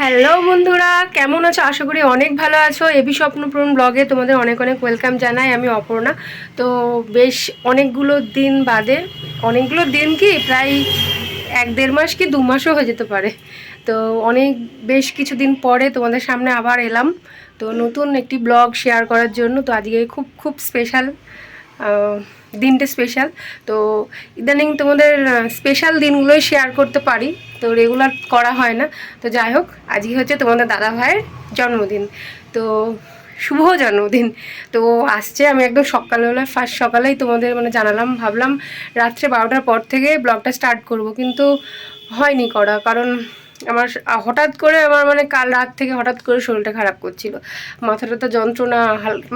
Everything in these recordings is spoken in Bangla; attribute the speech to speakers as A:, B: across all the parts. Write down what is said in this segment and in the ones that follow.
A: হ্যালো বন্ধুরা, কেমন আছো? আশা করি অনেক ভালো আছো। এবি স্বপ্নপূরণ ব্লগে তোমাদের অনেক অনেক ওয়েলকাম জানাই, আমি অপর্ণা। তো বেশ অনেকগুলো দিন বাদে, অনেকগুলো দিন কি প্রায় এক দেড় মাস কি দু মাসও হয়ে যেতে পারে। তো অনেক, বেশ কিছুদিন পরে তোমাদের সামনে আবার এলাম। তো নতুন একটি ব্লগ শেয়ার করার জন্য, তো আজকে খুব খুব স্পেশাল দিনটা স্পেশাল তো ইদানিং তোমাদের স্পেশাল দিনগুলোই শেয়ার করতে পারি। তো রেগুলার করা হয় না। তো যাই হোক আজকে হচ্ছে তোমাদের দাদা ভাইয়ের জন্মদিন। তো শুভ জন্মদিন। তো আসছে, আমি একদম সকালবেলায় ফার্স্ট সকালেই তোমাদের মানে জানালাম, ভাবলাম রাত্রে বারোটার পর থেকে ব্লগটা স্টার্ট করব। কিন্তু হয়নি করা, কারণ আমার হঠাৎ করে আমার মানে কাল রাত থেকে হঠাৎ করে শরীরটা খারাপ করছিল। মাথাটা তো যন্ত্রণা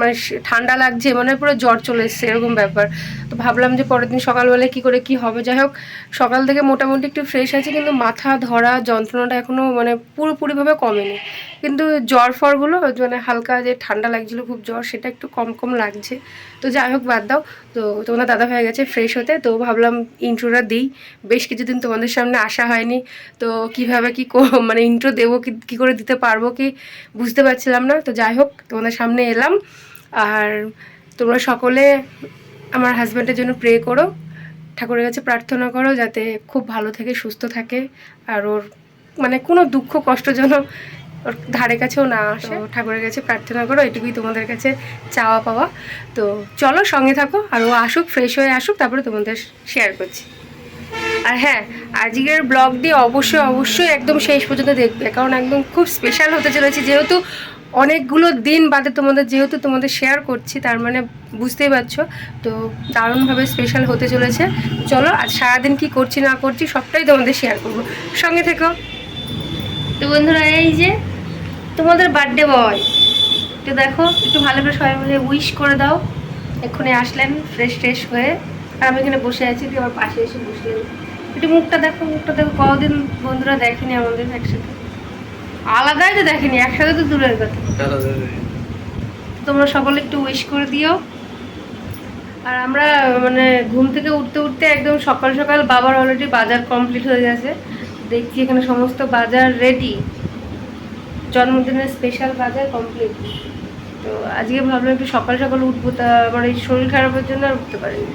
A: মানে ঠান্ডা লাগছে মানে পুরো জ্বর চলে এসছে, এরকম ব্যাপার। তো ভাবলাম যে পরের দিন সকালবেলায় কী করে কি হবে। যাই হোক, সকাল থেকে মোটামুটি একটু ফ্রেশ আছে, কিন্তু মাথা ধরা যন্ত্রণাটা এখনও মানে পুরোপুরিভাবে কমেনি। কিন্তু জ্বর ফরগুলো মানে হালকা যে ঠান্ডা লাগছিল, খুব জ্বর, সেটা একটু কম কম লাগছে। তো যাই হোক, বাদ দাও। তো তোমাদের দাদা হয়ে গেছে ফ্রেশ হতে, তো ভাবলাম ইন্ট্রোটা দিই। বেশ কিছুদিন তোমাদের সামনে আসা হয়নি। তো কীভাবে কি মানে ইন্ট্রো দেবো, কি, কী করে দিতে পারব কি বুঝতে পারছিলাম না। তো যাই হোক, তোমাদের সামনে এলাম। আর তোমরা সকলে আমার হাজব্যান্ডের জন্য প্রে করো। ঠাকুরের কাছে প্রার্থনা করো যাতে খুব ভালো থাকে, সুস্থ থাকে। আর ওর মানে কোনো দুঃখ কষ্ট যেন ওর ধারে কাছেও না আসে। ঠাকুরের কাছে প্রার্থনা করো এটুকুই তোমাদের কাছে চাওয়া পাওয়া। তো চলো সঙ্গে থাকো আর ও আসুক ফ্রেশ হয়ে আসুক তারপরে তোমাদের শেয়ার করছি। আর হ্যাঁ আজকের ব্লগটি অবশ্যই অবশ্যই একদম শেষ পর্যন্ত দেখবে কারণ একদম খুব স্পেশাল হতে চলেছে। যেহেতু অনেকগুলো দিন বাদে তোমাদের যেহেতু তোমাদের শেয়ার করছি তার মানে বুঝতেই পারছ। তো দারুণভাবে স্পেশাল হতে চলেছে। চলো আজ সারাদিন কি করছি না করছি সবটাই তোমাদের শেয়ার করব। সঙ্গে থেকো। তো বন্ধুরা, এই যে তোমাদের বার্থডে বয় একটু দেখো, একটু ভালো করে সবাই মিলে উইশ করে দাও। এক্ষুনি আসলেন ফ্রেশ ফ্রেশ হয়ে। আর আমি এখানে বসে আছি, তুই আমার পাশে এসে বসলেন একটু মুখটা দেখো মুখটা দেখো, কদিন বন্ধুরা দেখেনি আমাদের একসাথে। আলাদাই তো দেখেনি, একসাথে তো দূরের কথা। তোমরা সকলে একটু উইশ করে দিও। আর আমরা মানে ঘুম থেকে উঠতে উঠতে একদম সকাল সকাল বাবার অলরেডি বাজার কমপ্লিট হয়ে গেছে। দেখছি এখানে সমস্ত বাজার রেডি জন্মদিনের স্পেশাল বাজার কমপ্লিট তো আজকে ভাবলাম একটু সকাল সকাল উঠবো, তা আমার এই শরীর খারাপের জন্য আর উঠতে পারিনি।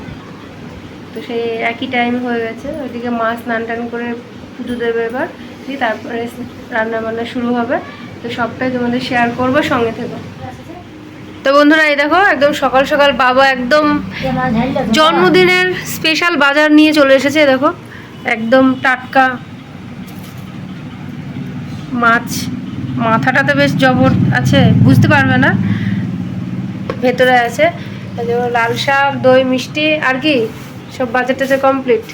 A: তো সেই একই টাইম হয়ে গেছে, ওইদিকে মা স্নান টান করে পুজো দেবে এবার, দিয়ে তারপরে রান্না বান্না শুরু হবে। তো সবটাই তোমাদের শেয়ার করব, সঙ্গে থেকে। তো বন্ধুরা, এই দেখো, একদম সকাল সকাল বাবা একদম জন্মদিনের স্পেশাল বাজার নিয়ে চলে এসেছে দেখো। একদম টাটকা মাছ মাথাটাতে বেশ জবর আছে বুঝতে পারবে না। ভেতরে আছে লাল শাক দই মিষ্টি আর কি সব বাজার টাজার কমপ্লিট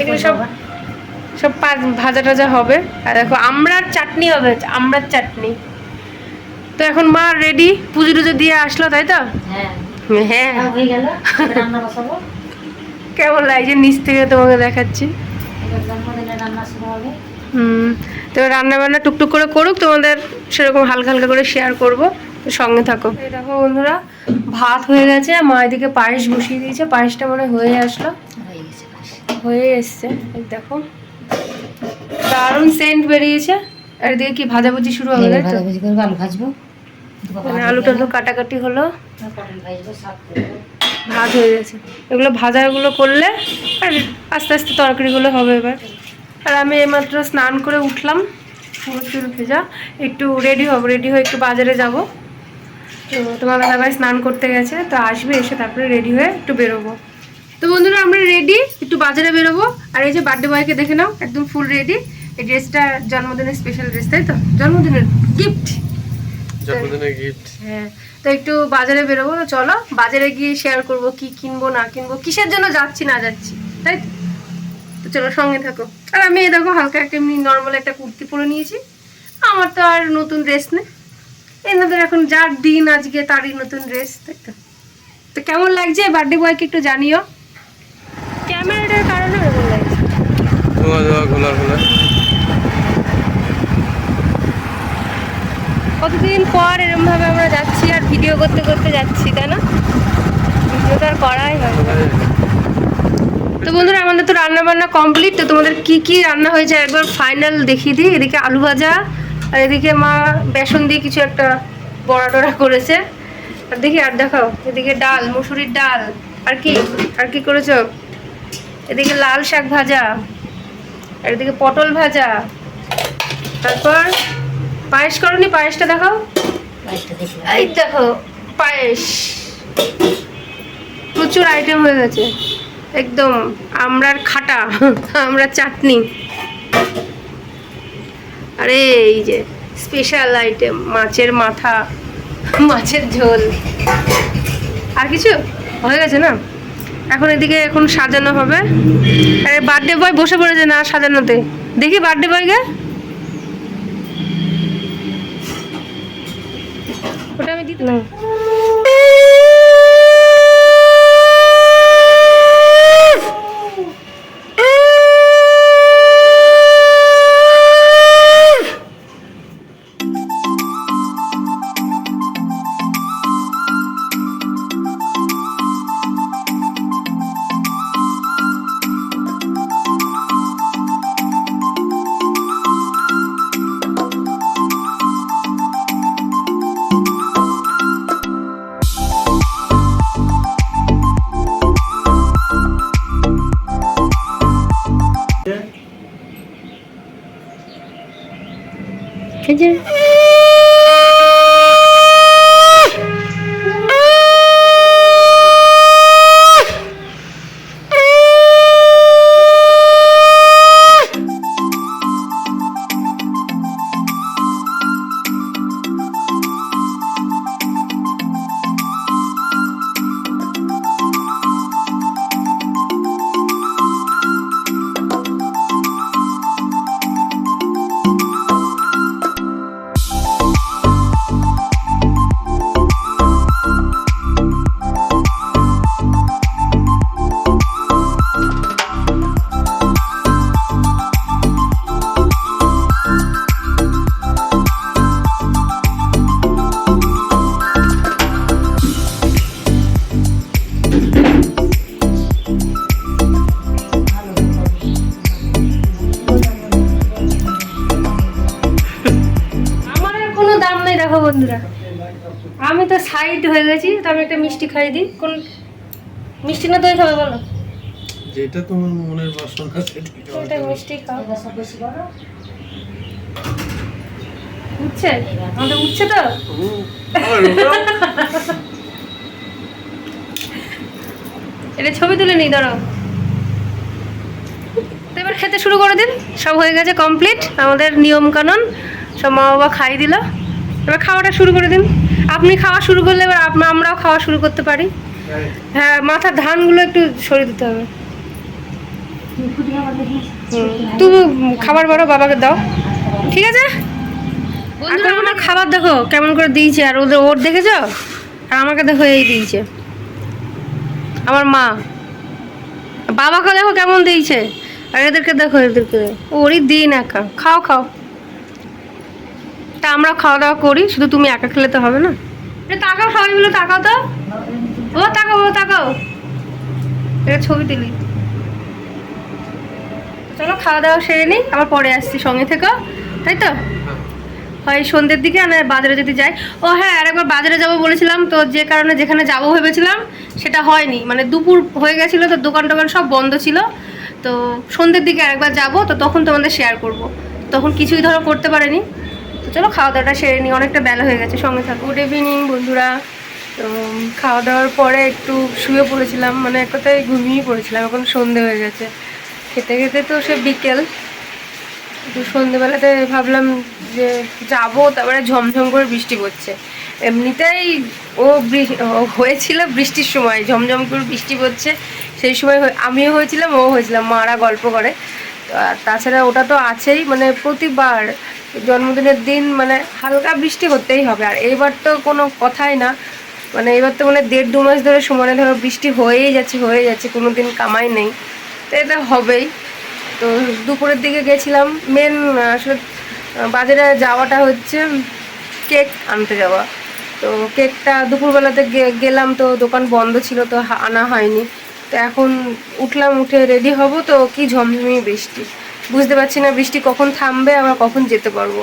A: এগুলো সব সব ভাজা টাজা হবে। আর দেখো আমরার চাটনি হবে আমড়ার চাটনি। তো এখন মা রেডি পুজো টুজো দিয়ে আসলো তাই তো?
B: হ্যাঁ।
A: হ্যাঁ।
B: হয়ে গেল। রান্না বসাবো।
A: কেমন লাগছে নিচ থেকে তোমাকে দেখাচ্ছি। হুম তো রান্না বান্না টুকটুক করে করুক তোমাদের সেরকম হালকা হালকা করে শেয়ার করব তো সঙ্গে থাকো। এই দেখো বন্ধুরা ভাত হয়ে গেছে মা এদিকে পায়েস বসিয়ে দিয়েছে পায়েসটা মনে হয় হয়ে আসলো।
B: হয়ে
A: এসছে দেখো। দারুণ সেন্ট বেরিয়েছে। আর এদিকে কি ভাজাভুজি শুরু হবে
B: ভাজাভুজি করব আলু ভাজবো।
A: মানে আলু টালু কাটাকাটি হলো।
B: পটল ভাজবো শাক করব।
A: ভাত হয়ে গেছে। এগুলো ভাজাগুলো করলে আর আস্তে আস্তে তরকারিগুলো হবে এবার। আর আমি এইমাত্র স্নান করে উঠলাম পুরো চুল ভেজা। একটু রেডি হব রেডি হয়ে একটু বাজারে যাব। তো তোমার দাদাভাই স্নান করতে গেছে তো আসবে এসে তারপরে রেডি হয়ে একটু বেরোবো। তো বন্ধুরা আমরা রেডি একটু বাজারে বেরোবো। আর এই যে বার্থডে বয়কে দেখে নাও একদম ফুল রেডি এই ড্রেসটা জন্মদিনের স্পেশাল ড্রেস তাই তো? জন্মদিনের গিফট
C: জন্মদিনের গিফট
A: হ্যাঁ একটু বাজারে বেরোবো তো চলো বাজারে গিয়ে শেয়ার করব কি কিনবো না কিনবো কিসের জন্য যাচ্ছি না যাচ্ছি তাই তো? চলো সঙ্গে থাকো। আর আমি এই দেখো হালকা একটা এমনি নর্মাল একটা কুর্তি পরে নিয়েছি। আমার তো আর নতুন ড্রেস নেই। এনাদের এখন যার দিন আজকে তারই নতুন ড্রেস তাই তো? তো কেমন লাগছে? বার্থডে বয়কে একটু জানিও। ক্যামেরাটার কারণে এরকম লাগছে?
C: ধোয়া ধোয়া ঘোলা ঘোলা।
A: কতদিন পর এরকম ভাবে আমরা যাচ্ছি আর ভিডিও করতে করতে যাচ্ছি, তাই না? ভিডিও তো আর করাই না। তো বন্ধুরা, আমাদের তো রান্না বান্না কমপ্লিট তো তোমাদের কি কি রান্না হয়েছে একবার ফাইনাল দেখিয়ে দিই। এদিকে আলু ভাজা, আর এদিকে মা বেসন দিয়ে কিছু একটা বড়া টড়া করেছে। আর দেখি, আর দেখাও, এদিকে ডাল, মুসুরির ডাল, আর কি? আর কি করেছ? এদিকে লাল শাক ভাজা, আর এদিকে পটল ভাজা, তারপর পায়েস করনি পায়েসটা দেখাও। এই দেখো পায়েস। প্রচুর আইটেম হয়ে গেছে। একদম আমরার খাটা আমরা চাটনি। আরে এই যে স্পেশাল আইটেম মাছের মাথা মাছের ঝোল। আর কিছু? হয়ে গেছে না? এখন এদিকে এখন সাজানো হবে। আরে বার্থডে বয় বসে পড়েছে না সাজানোতে। দেখি বার্থডে বয়কে ওটা আমি দিতে না হয়ে গেছি তো আমি একটা মিষ্টি খাই দিই। কোন মিষ্টি না দই খাবে বলো
C: যেটা তোমার মনের বাসনা খাওয়া
A: মিষ্টি খাও। উঠছে আমাদের উঠছে তো? এটা ছবি তুলে নিই দাঁড়াও। তো এবার খেতে শুরু করে দিন। সব হয়ে গেছে কমপ্লিট আমাদের নিয়ম কানুন সব মা বাবা খাই দিল। এবার খাওয়াটা শুরু করে দিন। আপনি খাওয়া শুরু করলে এবার আমরাও খাওয়া শুরু করতে পারি। হ্যাঁ মাথার ধানগুলো একটু সরিয়ে দিতে হবে।
B: তুমি
A: খাবার বারো বাবাকে দাও। ঠিক আছে? আমার খাবার দেখো কেমন করে দিয়েছে। আর ওদের ওর দেখেছ? আর আমাকে দেখো এই দিয়েছে। আমার মা। বাবাকে দেখো কেমন দিয়েছে। আর এদেরকে দেখো এদেরকে। ওরই দিন একা। খাও খাও। তা আমরা খাওয়া দাওয়া করি, শুধু তুমি একা খেলে তো হবে না। তাকাও সবাই মিলে, তাকাও তো। ও, তাকাও ও, তাকাও। এটা ছবি তুলি। চলো, খাওয়া দাওয়া সেরে নিই, আবার পরে আসছি সঙ্গে থেকে তাই তো? হয় সন্ধ্যের দিকে আর বাজারে যদি যাই। ও হ্যাঁ আরেকবার বাজারে যাব বলেছিলাম, তো যে কারণে যেখানে যাব ভেবেছিলাম, সেটা হয়নি। মানে দুপুর হয়ে গেছিল, তো দোকান টোকান সব বন্ধ ছিল। তো সন্ধ্যের দিকে আরেকবার যাব, তো তখন তোমাদের শেয়ার করব। তখন কিছুই ধরো করতে পারেনি। তো চলো খাওয়া দাওয়াটা সেরে নিই, অনেকটা বেলা হয়ে গেছে সঙ্গে থাকো। গুড ইভিনিং বন্ধুরা। তো খাওয়া দাওয়ার পরে একটু শুয়ে পড়েছিলাম মানে এক কথায় ঘুমিয়ে পড়েছিলাম, এখন সন্ধে হয়ে গেছে। খেতে খেতে তো সে বিকেল। তো সন্ধেবেলাতে ভাবলাম যে যাব, তারপরে ঝমঝম করে বৃষ্টি পড়ছে। এমনিতেই ও হয়েছিল বৃষ্টির সময়, ঝমঝম করে বৃষ্টি পড়ছে। সেই সময় আমিও হয়েছিলাম, ও হয়েছিলাম মারা গল্প করে। তাছাড়া ওটা তো আছেই মানে প্রতিবার জন্মদিনের দিন মানে হালকা বৃষ্টি হতেই হবে। আর এইবার তো কোনো কথাই না মানে এবার তো মানে দেড় দু মাস ধরে সমানে ধরো বৃষ্টি হয়েই যাচ্ছে হয়ে যাচ্ছে, কোনো দিন কামাই নেই। তো এটা হবেই। তো দুপুরের দিকে গেছিলাম মেন আসলে বাজারে যাওয়াটা হচ্ছে কেক আনতে যাওয়া। তো কেকটা দুপুরবেলাতে গেলাম তো দোকান বন্ধ ছিল, তো আনা হয়নি। তো এখন উঠলাম, উঠে রেডি হব তো, কি ঝমঝমি বৃষ্টি। বুঝতে পারছি না বৃষ্টি কখন থামবে, আবার কখন যেতে পারব।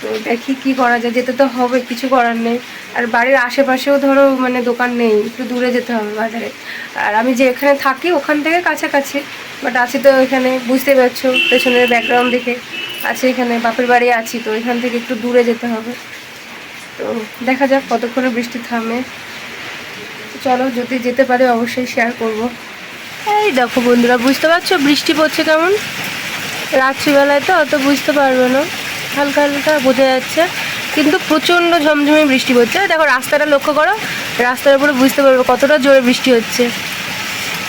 A: তো দেখি কি করা যায়, যেতে তো হবে, কিছু করার নেই। আর বাড়ির আশেপাশেও ধরো মানে দোকান নেই, একটু দূরে যেতে হবে বাজারে। আর আমি যে এখানে থাকি, ওখান থেকে কাছাকাছি বাট আছি তো এখানে, বুঝতে পারছ, পেছনের ব্যাকগ্রাউন্ড দেখে। আছে এখানে, বাপের বাড়ি আছি তো, এখান থেকে একটু দূরে যেতে হবে। তো দেখা যাক কতক্ষণে বৃষ্টি থামে। চলো যদি যেতে পারে অবশ্যই শেয়ার করব। এই দেখো বন্ধুরা, বুঝতে পারছ? বৃষ্টি পড়ছে কেমন? রাত্রিবেলায় তো অত বুঝতে পারবে না। হালকা হালকা বোঝা যাচ্ছে। কিন্তু প্রচণ্ড ঝমঝমে বৃষ্টি পড়ছে। দেখো, রাস্তাটা লক্ষ্য করো। রাস্তার উপরে বুঝতে পারবে কতটা জোরে বৃষ্টি হচ্ছে।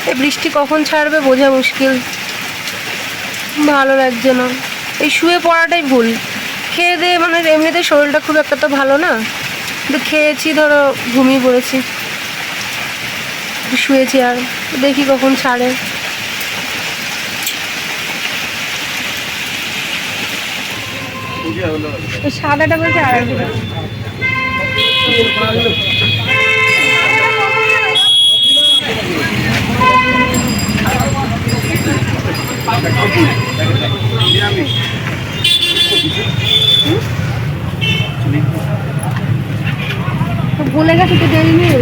A: এই বৃষ্টি কখন ছাড়বে বোঝা মুশকিল। ভালো লাগছে না। এই শুয়ে পড়াটাই ভুল। খেয়ে দিয়ে মানে এমনিতে শরীরটা খুব একটা তো ভালো না। কিন্তু খেয়েছি, ধরো, ঘুমিয়ে পড়েছি। শুয়েছি আর দেখি কখন ছাড়ে। সাদাটা বলছে। তো বলে গেছে তো দেরি মিল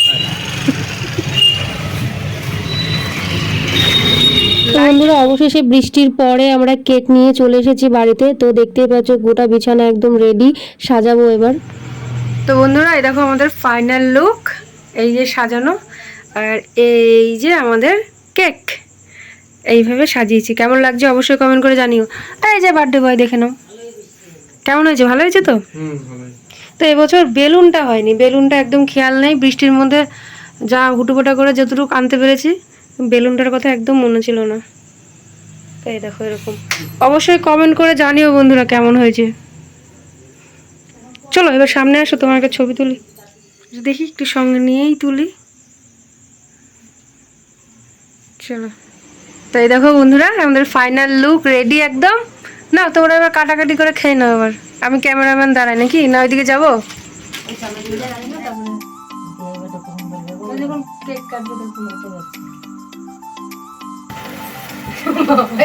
D: তো বন্ধুরা অবশেষে বৃষ্টির পরে আমরা কেক নিয়ে চলে এসেছি বাড়িতে। তো দেখতেই পাচ্ছ গোটা বিছানা একদম রেডি সাজাবো এবার।
A: তো বন্ধুরা এই দেখো আমাদের ফাইনাল লুক এই যে সাজানো আর এই যে আমাদের কেক। এইভাবে সাজিয়েছি। কেমন লাগছে অবশ্যই কমেন্ট করে জানিও। আর এই যে বার্থডে বয় দেখে নাও। কেমন হয়েছে? ভালো হয়েছে তো? তো এবছর বেলুনটা হয়নি। বেলুনটা একদম খেয়াল নেই। বৃষ্টির মধ্যে যা হুটোপাটা করে যতটুকু আনতে পেরেছি বেলুনটার কথা একদম মনে ছিল না। তাই দেখো এরকম। অবশ্যই কমেন্ট করে জানিও বন্ধুরা কেমন হয়েছে। চলো, এবার সামনে আসো তোমার একটা ছবি তুলি। দেখি একটু সঙ্গে নিয়েই তুলি। চলো। তো এই দেখো বন্ধুরা, আমাদের ফাইনাল লুক রেডি একদম। না তোমরা এবার কাটাকাটি করে খেয়ে নাও এবার। আমি ক্যামেরাম্যান দাঁড়াই নাকি? না, ওইদিকে যাব?
B: এই সামনে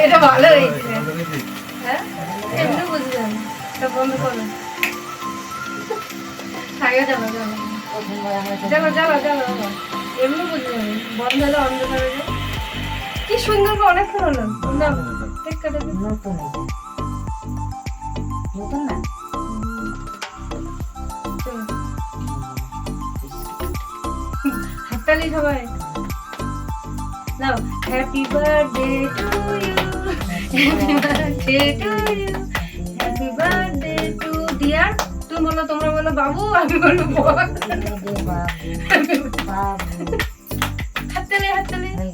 A: এটা ভালো হয়েছে। হ্যাঁ? এমনি বুঝলাম? এটা বন্ধ করো। যাবে যাবে যাব যাব এমনি বুঝলাম। বন্ধ হলে অন্ধকার কি সুন্দর করে অনেকক্ষণ হলো না কেক কাটে।
B: নতুন না?
A: হাততালি সবাই। নাও। Happy birthday to you happy birthday to you happy birthday to dear তুমি বলো তোমরা বলো বাবু আমি বলব
B: বাবু বাবু।
A: হাততালি হাততালি।
B: হয়ে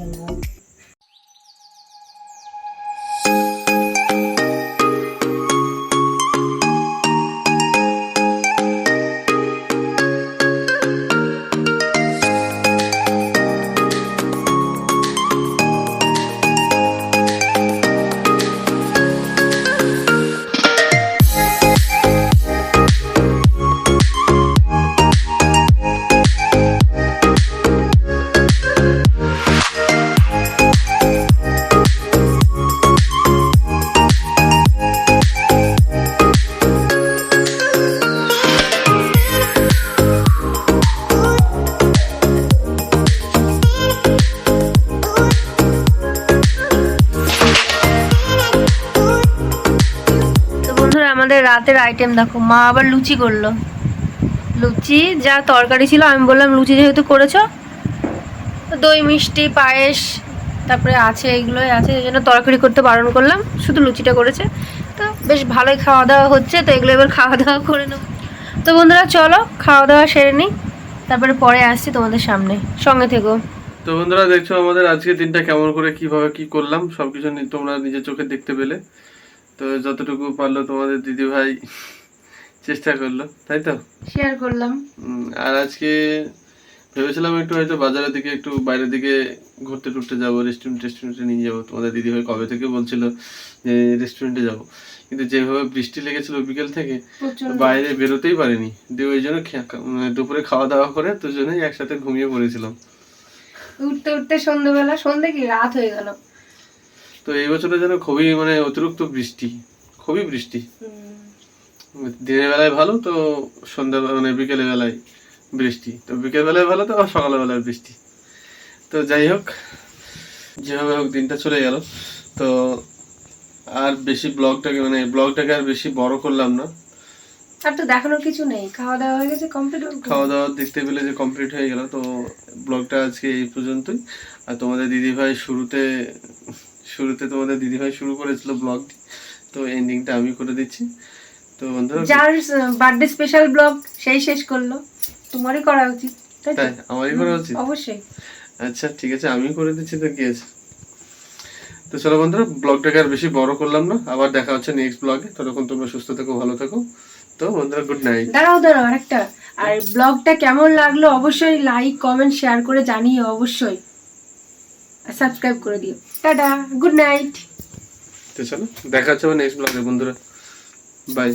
A: আমাদের রাতের আইটেম দেখো। মা আবার লুচি করল। লুচি, যা তরকারি ছিল, আমি বললাম, লুচি যেহেতু করেছ দই, মিষ্টি, পায়েস, তারপরে আছে, এইগুলোই আছে, এই জন্য তরকারি করতে বারণ করলাম, শুধু লুচিটা করেছে। তো বেশ ভালোই খাওয়া দাওয়া হচ্ছে, তো এগুলো এবার খাওয়া দাওয়া করে নেব। তো বন্ধুরা, চলো খাওয়া দাওয়া সেরে নিই, তারপরে পরে আসছি তোমাদের সামনে। সঙ্গে থেকো।
C: তো বন্ধুরা, দেখছ আমাদের আজকে দিনটা কেমন করে, কীভাবে কি করলাম, সবকিছু তোমরা নিজের চোখে দেখতে পেলে। তো যতটুকু পারল তোমাদের দিদি ভাই চেষ্টা করল তাই তো?
A: শেয়ার করলাম।
C: আর আজকে ভেবেছিলাম একটু হয়তো বাজারের দিকে একটু বাইরের দিকে ঘুরতে টুরতে যাব রেস্টুরেন্ট টেস্টুরেন্টে নিয়ে যাব। তোমাদের দিদি ভাই কবে থেকে বলছিল যে রেস্টুরেন্টে যাব। কিন্তু যেভাবে বৃষ্টি লেগেছিল বিকেল থেকে বাইরে বেরোতেই পারিনি। দিয়ে ওই জন্য দুপুরে খাওয়া দাওয়া করে দুজনেই একসাথে ঘুমিয়ে পড়েছিলাম।
A: উঠতে উঠতে সন্ধ্যেবেলা সন্ধ্যে কি? রাত হয়ে গেল।
C: তো এই বছরে যেন খুবই মানে অতিরিক্ত বৃষ্টি খুবই বৃষ্টি। দিনের বেলায় ভালো তো সন্ধ্যা মানে বিকেলের বেলায় বৃষ্টি। তো বিকেল বেলায় ভালো তো সকালের বেলায় বৃষ্টি। তো যাই হোক যেভাবে হোক দিনটা চলে গেল। তো আর বেশি ব্লগটাকে মানে ব্লগটাকে আর বেশি বড় করলাম না।
A: আর তো দেখানোর কিছু নেই খাওয়া দাওয়া হয়ে গেছে কমপ্লিট
C: খাওয়া দাওয়া দেখতে পেলে যে কমপ্লিট হয়ে গেল তো ব্লগটা আজকে এই পর্যন্তই। আর তোমাদের দিদিভাই শুরুতে শুরুতে তোমাদের দিদিভাই শুরু করেছিল ব্লগটি তো এন্ডিংটা আমি করে দিচ্ছি। তো বন্ধুরা
A: যার বার্থডে স্পেশাল ব্লগ সেই শেষ করল। তোমারই করা উচিত তাই?
C: আমারই করা উচিত।
A: অবশ্যই।
C: আচ্ছা ঠিক আছে আমি করে দিচ্ছি তো কি আছে? তো চলো বন্ধুরা ব্লগটাকে আর বেশি বড় করলাম না আবার দেখা হচ্ছে নেক্সট ব্লগে ততক্ষণ তোমরা সুস্থ থেকো ভালো থেকো। তো বন্ধুরা গুড নাইট
A: দাঁড়াও দাঁড়াও আরেকটা। আর ব্লগটা কেমন লাগল অবশ্যই লাইক কমেন্ট শেয়ার করে জানিও অবশ্যই। সাবস্ক্রাইব করে দিও। Tata good night.
C: তো চলো দেখা হচ্ছে নেক্সট ব্লগে বন্ধুরা। বাই